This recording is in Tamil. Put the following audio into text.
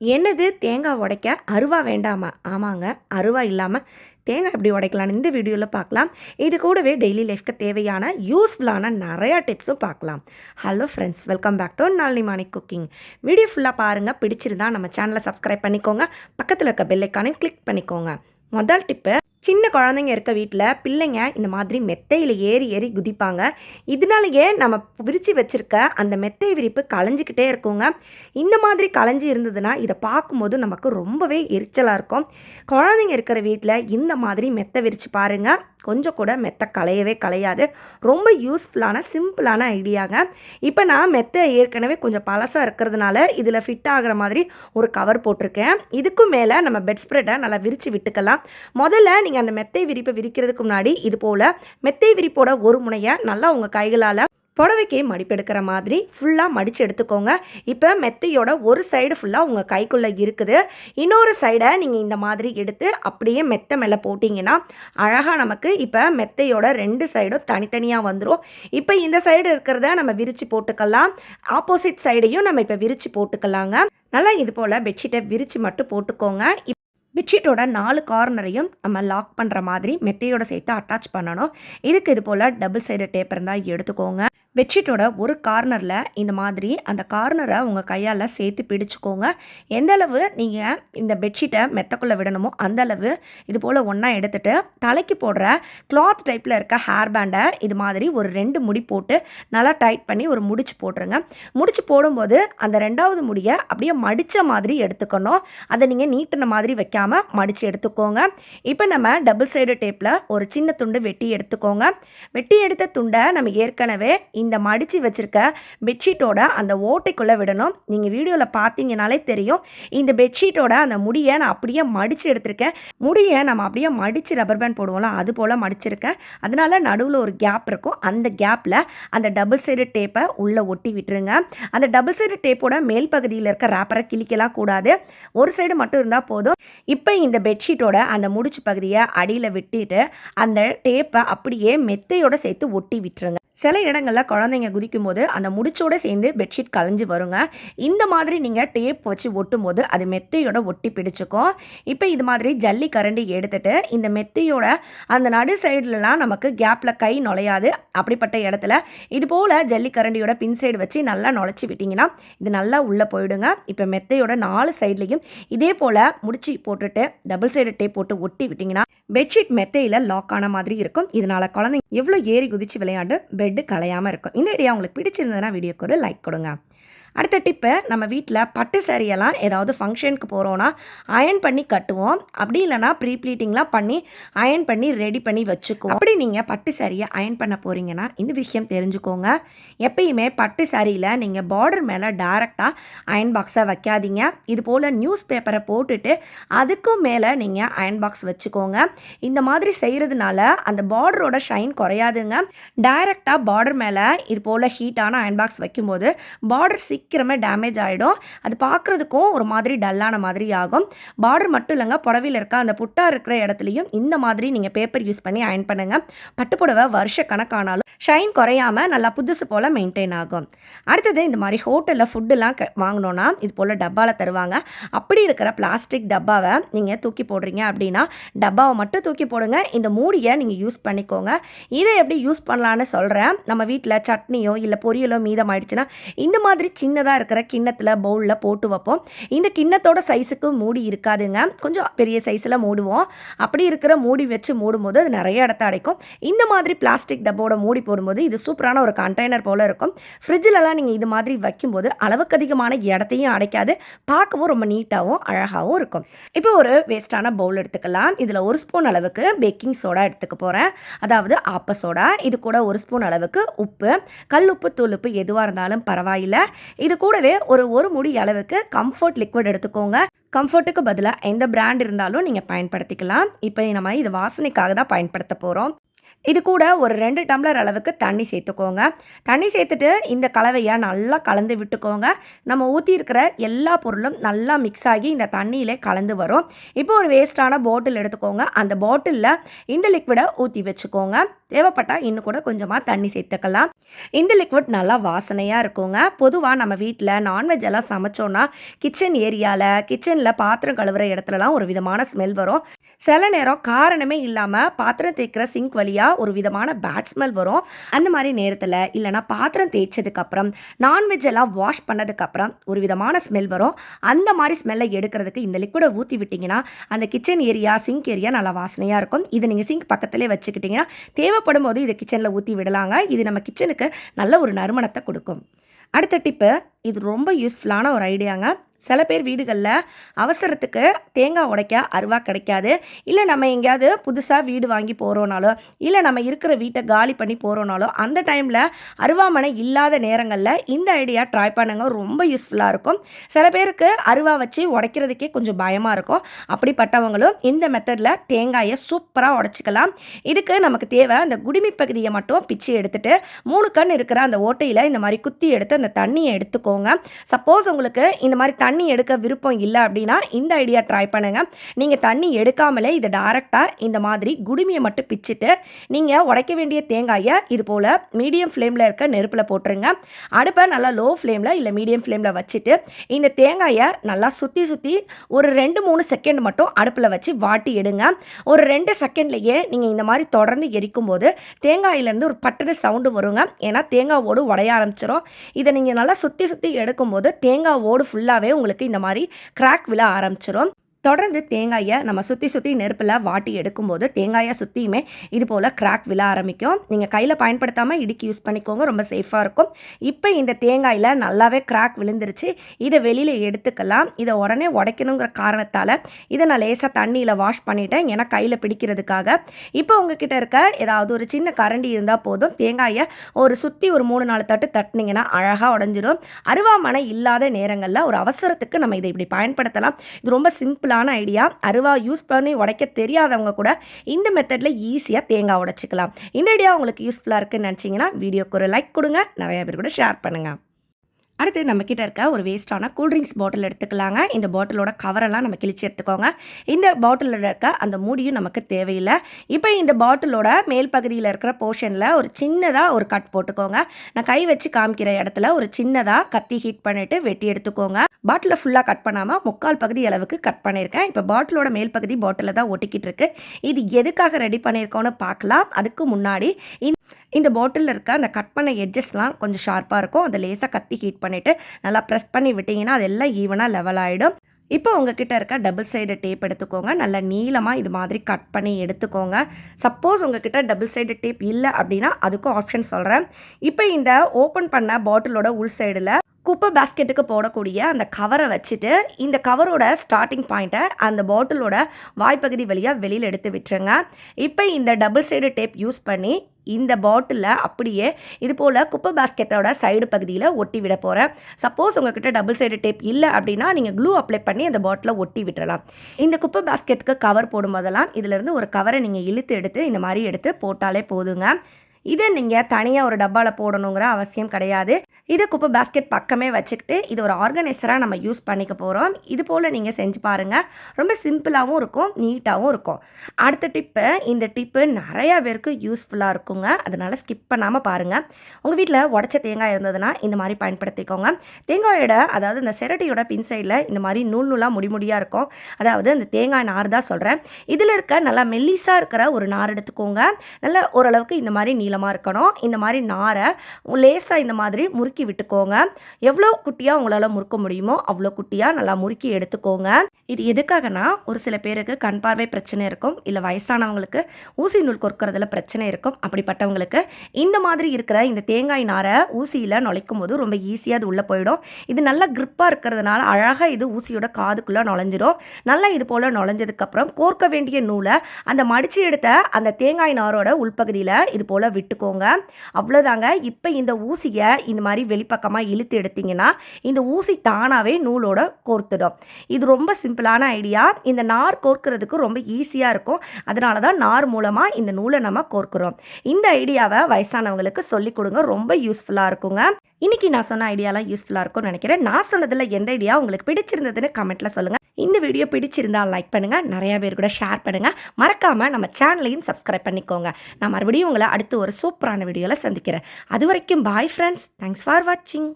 என்னது தேங்காய் உடைக்க? அருவா வேண்டாமா? ஆமாங்க அருவா இல்லாமல் தேங்காய் எப்படி உடைக்கலாம்னு இந்த வீடியோவில் பார்க்கலாம். இது கூடவே டெய்லி லைஃப்க்கு தேவையான யூஸ்ஃபுல்லான நிறையா டிப்ஸும் பார்க்கலாம். Hello friends welcome back to Nalini morning cooking video ஃபுல்லாக பாருங்கள் பிடிச்சிருந்தா நம்ம சேனலை சப்ஸ்கிரைப் பண்ணிக்கோங்க. பக்கத்தில் இருக்க பெல்லைக்கானையும் கிளிக் பண்ணிக்கோங்க. முதல் டிப்பு சின்ன குழந்தைங்க இருக்க வீட்டில் பிள்ளைங்க இந்த மாதிரி மெத்தையில் ஏறி ஏறி குதிப்பாங்க. இதனாலேயே நம்ம விரித்து வச்சுருக்க அந்த மெத்தை விரிப்பு களைஞ்சிக்கிட்டே இருக்குங்க. இந்த மாதிரி களைஞ்சி இருந்ததுன்னா இதை பார்க்கும்போது நமக்கு ரொம்பவே எரிச்சலாக இருக்கும். குழந்தைங்க இருக்கிற வீட்டில் இந்த மாதிரி மெத்தை விரித்து பாருங்கள் கொஞ்சம் கூட மெத்தை களையவே களையாது. ரொம்ப யூஸ்ஃபுல்லான சிம்பிளான ஐடியாங்க. இப்போ நான் மெத்தை ஏற்கனவே கொஞ்சம் பழசாக இருக்கிறதுனால இதில் ஃபிட் ஆகிற மாதிரி ஒரு கவர் போட்டிருக்கேன். இதுக்கும் மேலே நம்ம பெட் ஸ்ப்ரெட்டை நல்லா விரித்து விட்டுக்கலாம். முதல்ல நீங்கள் அந்த மெத்தை விரிப்பை விரிக்கிறதுக்கு முன்னாடி இது போல் மெத்தை விரிப்போட ஒரு முனையை நல்லா உங்கள் கைகளால் புடவைக்கு மடிப்பெடுக்கிற மாதிரி ஃபுல்லாக மடித்து எடுத்துக்கோங்க இப்போ மெத்தையோட ஒரு சைடு ஃபுல்லாக உங்கள் கைக்குள்ளே இருக்குது. இன்னொரு சைடை நீங்கள் இந்த மாதிரி எடுத்து அப்படியே மெத்தை மேலே போட்டிங்கன்னா அழகாக நமக்கு இப்போ மெத்தையோட ரெண்டு சைடும் தனித்தனியாக வந்துடும் இப்போ இந்த சைடு இருக்கிறத நம்ம விரித்து போட்டுக்கலாம். ஆப்போசிட் சைடையும் நம்ம இப்போ விரித்து போட்டுக்கலாங்க. நல்லா இது போல் பெட்ஷீட்டை விரித்து மட்டும் போட்டுக்கோங்க. பெட்ஷீட்டோட நாலு கார்னரையும் நம்ம லாக் பண்ணுற மாதிரி மெத்தையோட சேர்த்து அட்டாச் பண்ணணும். இதுக்கு இது போல் டபுள் சைடு டேப் இருந்தால் எடுத்துக்கோங்க. பெட்ஷீட்டோட ஒரு கார்னரில் இந்த மாதிரி அந்த கார்னரை உங்கள் கையால் சேர்த்து பிடிச்சிக்கோங்க. எந்த அளவு நீங்கள் இந்த பெட்ஷீட்டை மெத்தக்குள்ளே விடணுமோ அந்த அளவு இது போல் ஒன்றா எடுத்துகிட்டு தலைக்கு போடுற கிளாத் டைப்பில் இருக்க ஹேர் பேண்டை இது மாதிரி ஒரு ரெண்டு முடி போட்டு நல்லா டைட் பண்ணி ஒரு முடிச்சு போட்டுருங்க. முடிச்சு போடும்போது அந்த ரெண்டாவது முடியை அப்படியே மடித்த மாதிரி எடுத்துக்கணும். அதை நீங்கள் நீட்டின மாதிரி வைக்காமல் மடித்து எடுத்துக்கோங்க. இப்போ நம்ம டபுள் சைடு டேப்பில் ஒரு சின்ன துண்டு வெட்டி எடுத்துக்கோங்க. வெட்டி எடுத்த துண்டை நம்ம ஏற்கனவே இந்த இந்த மடித்து வச்சுருக்க பெட்ஷீட்டோட அந்த ஓட்டைக்குள்ளே விடணும். நீங்கள் வீடியோவில் பார்த்தீங்கனாலே தெரியும். இந்த பெட்ஷீட்டோட அந்த முடியை நான் அப்படியே மடித்து எடுத்திருக்கேன். முடியை நம்ம அப்படியே மடித்து ரப்பர் பேண்ட் போடுவோம்ல அது போல் மடிச்சிருக்கேன். அதனால் நடுவில் ஒரு கேப் இருக்கும். அந்த கேப்பில் அந்த டபுள் சைடு டேப்பை உள்ளே ஒட்டி விட்டுருங்க. அந்த டபுள் சைடு டேப்போட மேல் பகுதியில் இருக்க ரேப்பரை கிழிக்கலாம் கூடாது. ஒரு சைடு மட்டும் இருந்தால் போதும். இப்போ இந்த பெட்ஷீட்டோட அந்த முடிச்சு பகுதியை அடியில் விட்டுட்டு அந்த டேப்பை அப்படியே மெத்தையோட சேர்த்து ஒட்டி விட்டுருங்க. சில இடங்களில் குழந்தைங்க குதிக்கும் போது அந்த முடிச்சோடு சேர்ந்து பெட்ஷீட் கலைஞ்சு வருங்க. இந்த மாதிரி நீங்கள் டேப் வச்சு ஒட்டும் போது அது மெத்தையோட ஒட்டி பிடிச்சிக்கும். இப்போ இது மாதிரி ஜல்லி கரண்டி எடுத்துட்டு இந்த மெத்தையோட அந்த நடு சைடுலலாம் நமக்கு கேப்பில் கை நுழையாது. அப்படிப்பட்ட இடத்துல இது போல் ஜல்லி கரண்டியோட பின் சைடு வச்சு நல்லா நுழைச்சி விட்டிங்கன்னா இது நல்லா உள்ளே போயிடுங்க. இப்போ மெத்தையோட நாலு சைட்லேயும் இதே போல் முடிச்சு போட்டுட்டு டபுள் சைடு டேப் போட்டு ஒட்டி விட்டிங்கன்னா பெட்ஷீட் மெத்தையில் லாக் ஆன மாதிரி இருக்கும். இதனால் குழந்தைங்க எவ்வளோ ஏறி குதிச்சு விளையாண்டு பெட்டு கலையாமல் இருக்கும் இந்த ஐடியா உங்களுக்கு பிடிச்சிருந்ததுன்னா வீடியோக்கு ஒரு லைக் கொடுங்க. அடுத்த டிப்பு நம்ம வீட்டில் பட்டு சேரீயெல்லாம் ஏதாவது ஃபங்க்ஷனுக்கு போகிறோன்னா அயன் பண்ணி கட்டுவோம். அப்படி இல்லைனா ப்ரீ ப்ளீட்டிங்லாம் பண்ணி அயன் பண்ணி ரெடி பண்ணி வச்சுக்குவோம். அப்படி நீங்கள் பட்டு சாரியை அயன் பண்ண போகிறீங்கன்னா இந்த விஷயம் தெரிஞ்சுக்கோங்க. எப்பயுமே பட்டு சாரியில் நீங்கள் பார்டர் மேலே டேரெக்டாக அயன் பாக்ஸை வைக்காதீங்க. இது போல் நியூஸ் பேப்பரை போட்டுட்டு அதுக்கும் மேலே நீங்கள் அயன் பாக்ஸ் வச்சுக்கோங்க. இந்த மாதிரி செய்கிறதுனால அந்த பார்டரோட ஷைன் குறையாதுங்க. டைரெக்டாக பார்டர் மேலே இது போல் ஹீட்டான அயன் பாக்ஸ் வைக்கும்போது பார்டர் சீக்கிரமே டேமேஜ் ஆகிடும் அது பார்க்குறதுக்கும் ஒரு மாதிரி டல்லான மாதிரி ஆகும். பார்டர் மட்டும் இல்லைங்க புடவையில் இருக்க அந்த புட்டா இருக்கிற இடத்துலையும் இந்த மாதிரி நீங்கள் பேப்பர் யூஸ் பண்ணி அயன் பண்ணுங்கள் பட்டுப்புடவை வருஷ கணக்கானாலும் ஷைன் குறையாமல் நல்லா புதுசு போல் மெயின்டைன் ஆகும். அடுத்தது இந்த மாதிரி ஹோட்டலில் ஃபுட்டுலாம் க வாங்கினோன்னா இது போல் டப்பாவில் தருவாங்க. அப்படி இருக்கிற பிளாஸ்டிக் டப்பாவை நீங்கள் தூக்கி போடுறீங்க அப்படின்னா டப்பாவை மட்டும் தூக்கி போடுங்க. இந்த மூடியை நீங்கள் யூஸ் பண்ணிக்கோங்க. இதை எப்படி யூஸ் பண்ணலான்னு சொல்கிறேன் நம்ம வீட்டில் சட்னியோ இல்லை பொரியலோ மீதம் ஆயிடுச்சுன்னா இந்த மாதிரி சின்னதாக இருக்கிற கிண்ணத்தில் பவுலில் போட்டு வைப்போம். இந்த கிண்ணத்தோட சைஸுக்கு மூடி இருக்காதுங்க. கொஞ்சம் பெரிய சைஸில் மூடுவோம். அப்படி இருக்கிற மூடி வச்சு மூடும்போது அது நிறைய இடத்த அடைக்கும். இந்த மாதிரி பிளாஸ்டிக் டப்போட மூடி போடும்போது இது சூப்பரான ஒரு கண்டெய்னர் போல் இருக்கும். ஃப்ரிட்ஜிலலாம் நீங்கள் இது மாதிரி வைக்கும்போது அளவுக்கு அதிகமான இடத்தையும் அடைக்காது. பார்க்கவும் ரொம்ப நீட்டாகவும் அழகாகவும் இருக்கும். இப்போ ஒரு வேஸ்ட்டான பவுல் எடுத்துக்கலாம். இதில் ஒரு ஸ்பூன் அளவுக்கு பேக்கிங் சோடா எடுத்துக்க போகிறேன் அதாவது ஆப்ப சோடா இது கூட ஒரு ஸ்பூன் அளவுக்கு உப்பு. கல் உப்பு தூள் உப்பு எதுவாக இருந்தாலும் பரவாயில்லை. இது கூடவே ஒரு ஒரு முடி அளவுக்கு கம்ஃபர்ட் லிக்விட் எடுத்துக்கோங்க. கம்ஃபர்ட்டுக்கு பதிலாக எந்த பிராண்ட் இருந்தாலும் நீங்கள் பயன்படுத்திக்கலாம். இப்போ நம்ம இது வாசனைக்காக தான் பயன்படுத்த போகிறோம் இது கூட ஒரு ரெண்டு டம்ளர் அளவுக்கு தண்ணி சேர்த்துக்கோங்க. தண்ணி சேர்த்துட்டு இந்த கலவையை நல்லா கலந்து விட்டுக்கோங்க. நம்ம ஊற்றியிருக்கிற எல்லா பொருளும் நல்லா மிக்ஸ் ஆகி இந்த தண்ணியிலே கலந்து வரும். இப்போ ஒரு வேஸ்ட்டான பாட்டில் எடுத்துக்கோங்க. அந்த பாட்டிலில் இந்த லிக்விடை ஊற்றி வச்சுக்கோங்க. தேவைப்பட்டால் இன்னும் கூட கொஞ்சமாக தண்ணி சேர்த்துக்கலாம். இந்த லிக்விட் நல்லா வாசனையாக இருக்குங்க. பொதுவாக நம்ம வீட்டில் நான்வெஜ் எல்லாம் சமைச்சோன்னா கிச்சன் ஏரியாவில் கிச்சனில் பாத்திரம் கழுவுற இடத்துலலாம் ஒரு விதமான ஸ்மெல் வரும். சில நேரம் காரணமே இல்லாமல் பாத்திரம் தேய்க்கிற சிங்க் வழியாக ஒரு விதமான பேட் ஸ்மெல் வரும். அந்த மாதிரி நேரத்தில் இல்லைனா பாத்திரம் தேய்ச்சதுக்கப்புறம் நான்வெஜ் எல்லாம் வாஷ் பண்ணதுக்கப்புறம் ஒரு விதமான ஸ்மெல் வரும். அந்த மாதிரி ஸ்மெல்லை எடுக்கிறதுக்கு இந்த லிக்விடை ஊற்றி விட்டிங்கன்னா அந்த கிச்சன் ஏரியா சிங்க் ஏரியா நல்லா வாசனையாக இருக்கும். இது நீங்கள் சிங்க் பக்கத்துலேயே வச்சுக்கிட்டிங்கன்னா தேவைப்படும் போது இதை கிச்சனில் ஊற்றி விடலாங்க. இது நம்ம கிச்சனுக்கு நல்ல ஒரு நறுமணத்தை கொடுக்கும். அடுத்த டிப்பு இது ரொம்ப யூஸ்ஃபுல்லான ஒரு ஐடியாங்க சில பேர் வீடுகளில் அவசரத்துக்கு தேங்காய் உடைக்க அருவா கிடைக்காது. இல்லை நம்ம எங்கேயாவது புதுசாக வீடு வாங்கி போகிறோனாலோ இல்லை நம்ம இருக்கிற வீட்டை காலி பண்ணி போகிறோனாலோ அந்த டைமில் அருவாமனை இல்லாத நேரங்களில் இந்த ஐடியா ட்ரை பண்ணுங்க. ரொம்ப யூஸ்ஃபுல்லாக இருக்கும். சில பேருக்கு அருவா வச்சு உடைக்கிறதுக்கே கொஞ்சம் பயமாக இருக்கும். அப்படிப்பட்டவங்களும் இந்த மெத்தடில் தேங்காயை சூப்பராக உடச்சிக்கலாம். இதுக்கு நமக்கு தேவை அந்த குடிமி பகுதியை மட்டும் பிச்சு எடுத்துகிட்டு மூணு கண் இருக்கிற அந்த ஓட்டையில் இந்த மாதிரி குத்தி எடுத்து அந்த தண்ணியை எடுத்துக்கோங்க. சப்போஸ் உங்களுக்கு இந்த மாதிரி தண்ணி எடுக்க விருப்பம் இல்லை அப்படின்னா இந்த ஐடியா ட்ரை பண்ணுங்கள் நீங்கள் தண்ணி எடுக்காமலே இதை டேரெக்டாக இந்த மாதிரி குடுமியை மட்டும் பிச்சுட்டு நீங்கள் உடைக்க வேண்டிய தேங்காயை இது போல் மீடியம் ஃப்ளேமில் இருக்க நெருப்பில் போட்டுருங்க. அடுப்பை நல்லா லோ ஃப்ளேமில் இல்லை மீடியம் ஃப்ளேமில் வச்சுட்டு இந்த தேங்காயை நல்லா சுற்றி சுற்றி ஒரு ரெண்டு மூணு செகண்ட் மட்டும் அடுப்பில் வச்சு வாட்டி எடுங்க. ஒரு ரெண்டு செகண்ட்லேயே நீங்கள் இந்த மாதிரி தொடர்ந்து எரிக்கும் போது தேங்காயிலேருந்து ஒரு பட்டுன்னு சவுண்டு வருங்க. ஏன்னா தேங்காய் ஓடு உடைய ஆரம்பிச்சிடும் இதை நீங்கள் நல்லா சுற்றி சுற்றி எடுக்கும்போது தேங்காய் ஓடு ஃபுல்லாகவே உங்களுக்கு இந்த மாதிரி கிராக் விழ ஆரம்பிச்சிடும் தொடர்ந்து தேங்காயை நம்ம சுற்றி சுற்றி நெருப்பில் வாட்டி எடுக்கும்போது தேங்காயை சுற்றியுமே இது போல் கிராக் விழ ஆரம்பிக்கும். நீங்கள் கையில் பயன்படுத்தாமல் இடுக்கி யூஸ் பண்ணிக்கோங்க ரொம்ப சேஃபாக இருக்கும். இப்போ இந்த தேங்காயில் நல்லாவே கிராக் விழுந்துருச்சு. இதை வெளியில் எடுத்துக்கலாம். இதை உடனே உடைக்கணுங்கிற காரணத்தால் இதை நான் லேசாக தண்ணியில் வாஷ் பண்ணிட்டேன். ஏன்னா கையில் பிடிக்கிறதுக்காக. இப்போ உங்ககிட்ட இருக்க ஏதாவது ஒரு சின்ன கரண்டி இருந்தால் போதும். தேங்காயை ஒரு சுற்றி ஒரு மூணு நாலு தட்டு தட்டினீங்கன்னா அழகாக உடஞ்சிரும். அருவாமனை இல்லாத நேரங்களில் ஒரு அவசரத்துக்கு நம்ம இதை இப்படி பயன்படுத்தலாம். இது ரொம்ப சிம்பிள் சிம்பிளான ஐடியா அருவா யூஸ் பண்ணி உடைக்க தெரியாதவங்க கூட இந்த மெத்தடில் ஈஸியாக தேங்காய் உடைச்சிக்கலாம். இந்த ஐடியா உங்களுக்கு யூஸ்ஃபுல்லாக இருக்குன்னு நினச்சிங்கன்னா வீடியோக்கு ஒரு லைக் கொடுங்க. நிறையா பேர் கூட ஷேர் பண்ணுங்கள் அடுத்து நம்மக்கிட்ட இருக்க ஒரு வேஸ்ட்டான கூல்ட்ரிங்க்ஸ் பாட்டில் எடுத்துக்கலாங்க. இந்த பாட்டிலோட கவரெல்லாம் நம்ம கிழிச்சு எடுத்துக்கோங்க. இந்த பாட்டிலில் இருக்க அந்த மூடியும் நமக்கு தேவையில்லை. இப்போ இந்த பாட்டிலோட மேல் பகுதியில் இருக்கிற போர்ஷனில் ஒரு சின்னதாக ஒரு கட் போட்டுக்கோங்க. நான் கை வச்சு காமிக்கிற இடத்துல ஒரு சின்னதாக கத்தி ஹீட் பண்ணிவிட்டு வெட்டி எடுத்துக்கோங்க. பாட்டிலை ஃபுல்லாக கட் பண்ணாமல் முக்கால் பகுதி அளவுக்கு கட் பண்ணியிருக்கேன். இப்போ பாட்டிலோட மேல் பகுதி பாட்டிலில் தான் ஒட்டிக்கிட்டு இருக்கு. இது எதுக்காக ரெடி பண்ணியிருக்கோன்னு பார்க்கலாம். அதுக்கு முன்னாடி இந்த இந்த பாட்டிலில் இருக்க அந்த கட் பண்ண எட்ஜஸ்லாம் கொஞ்சம் ஷார்ப்பாக இருக்கும். அதை லேசாக கத்தி ஹீட் பண்ணிவிட்டு நல்லா ப்ரெஸ் பண்ணி விட்டிங்கன்னா அதெல்லாம் ஈவனாக லெவல் ஆகிடும் இப்போ உங்ககிட்ட இருக்க டபுள் சைடு டேப் எடுத்துக்கோங்க. நல்லா நீளமாக இது மாதிரி கட் பண்ணி எடுத்துக்கோங்க. சப்போஸ் உங்ககிட்ட டபுள் சைடு டேப் இல்லை அப்படின்னா அதுக்கும் ஆப்ஷன் சொல்கிறேன் இப்போ இந்த ஓப்பன் பண்ண பாட்டிலோட உள் சைடில் குப்பை பேஸ்கெட்டுக்கு போடக்கூடிய அந்த கவரை வச்சுட்டு இந்த கவரோட ஸ்டார்டிங் பாயிண்ட்டை அந்த பாட்டிலோட வாய்ப்பகுதி வழியாக வெளியில் எடுத்து விட்டுருங்க. இப்போ இந்த டபுள் சைடு டேப் யூஸ் பண்ணி இந்த பாட்டிலில் அப்படியே இது போல் குப்பை பாஸ்கெட்டோட சைடு பகுதியில் ஒட்டி விட போகிறேன் சப்போஸ் உங்ககிட்ட டபுள் சைடு டேப் இல்லை அப்படின்னா நீங்கள் க்ளூ அப்ளை பண்ணி அந்த பாட்டிலில் ஒட்டி விட்டுறலாம். இந்த குப்பை பாஸ்கெட்டுக்கு கவர் போடும்போதெல்லாம் இதிலேருந்து ஒரு கவரை நீங்கள் இழுத்து எடுத்து இந்த மாதிரி எடுத்து போட்டாலே போதுங்க. இதை நீங்கள் தனியாக ஒரு டப்பாவில் போடணுங்கிற அவசியம் கிடையாது. இதை குப்பை பேஸ்கெட் பக்கமே வச்சுக்கிட்டு இது ஒரு ஆர்கனைசராக நம்ம யூஸ் பண்ணிக்க போகிறோம் இது போல் நீங்கள் செஞ்சு பாருங்கள் ரொம்ப சிம்பிளாகவும் இருக்கும் நீட்டாகவும் இருக்கும். அடுத்த டிப்பு இந்த டிப்பு நிறையா பேருக்கு யூஸ்ஃபுல்லாக இருக்குங்க. அதனால் ஸ்கிப் பண்ணாமல் பாருங்கள் உங்கள் வீட்டில் உடச்ச தேங்காய் இருந்ததுன்னா இந்த மாதிரி பயன்படுத்திக்கோங்க. தேங்காயோட அதாவது இந்த செரட்டியோட பின் சைடில் இந்த மாதிரி நூல் நூலாக முடி முடியாக இருக்கும். அதாவது இந்த தேங்காய் நார் தான் சொல்கிறேன் இதில் இருக்க நல்லா மெல்லிஸாக இருக்கிற ஒரு நார் எடுத்துக்கோங்க. நல்லா ஓரளவுக்கு இந்த மாதிரி நீளமாக இருக்கணும். இந்த மாதிரி நாரை லேசாக இந்த மாதிரி முறுக்கி விட்டுக்கோங்க. எவ்வளோ குட்டியாக உங்களால் முறுக்க முடியுமோ அவ்வளோ குட்டியாக நல்லா முறுக்கி எடுத்துக்கோங்க. இது எதுக்காகனா ஒரு சில பேருக்கு கண் பார்வை பிரச்சனை இருக்கும் இல்லை வயசானவங்களுக்கு ஊசி நூல் கொறுக்கிறதுல பிரச்சனை இருக்கும். அப்படிப்பட்டவங்களுக்கு இந்த மாதிரி இருக்கிற இந்த தேங்காய் நாரை ஊசியில் நுழைக்கும் போது ரொம்ப ஈஸியாக அது உள்ளே போயிடும். இது நல்லா கிரிப்பாக இருக்கிறதுனால அழகாக இது ஊசியோட காதுக்குள்ளே நுழைஞ்சிரும். நல்லா இது போல் நுழைஞ்சதுக்கப்புறம் கோர்க்க வேண்டிய நூலை அந்த மடித்து எடுத்த அந்த தேங்காய் நாரோட உள்பகுதியில் இது போல் விட்டுக்கோங்க. அவ்வளோதாங்க இப்போ இந்த ஊசியை இந்த மாதிரி வெளிப்பக்கமாக இழுத்து எடுத்தீங்கன்னா இந்த ஊசி தானாகவே நூலோட கோர்த்துடும். இது ரொம்ப சிம்பிளான ஐடியா. இந்த நார் கோர்க்கிறதுக்கு ரொம்ப ஈஸியாக இருக்கும். அதனால தான் நார் மூலமாக இந்த நூலை நம்ம கோர்க்குறோம். இந்த ஐடியாவை வயசானவங்களுக்கு சொல்லிக் கொடுங்க. ரொம்ப யூஸ்ஃபுல்லாக இருக்குங்க. இன்றைக்கி நான் சொன்ன ஐடியாலாம் யூஸ்ஃபுல்லாக இருக்கும்னு நினைக்கிறேன். நான் சொன்னதில் எந்த ஐடியா உங்களுக்கு பிடிச்சிருந்ததுன்னு கமெண்ட்டில் சொல்லுங்கள் இந்த வீடியோ பிடிச்சிருந்தா லைக் பண்ணுங்கள் நிறையா பேர் கூட ஷேர் பண்ணுங்கள் மறக்காமல் நம்ம சேனலையும் சப்ஸ்கிரைப் பண்ணிக்கோங்க. நான் மறுபடியும் உங்களை அடுத்து ஒரு சூப்பரான வீடியோவில் சந்திக்கிறேன். அது வரைக்கும் பாய் ஃப்ரெண்ட்ஸ் தேங்க்ஸ் ஃபார் வாட்சிங்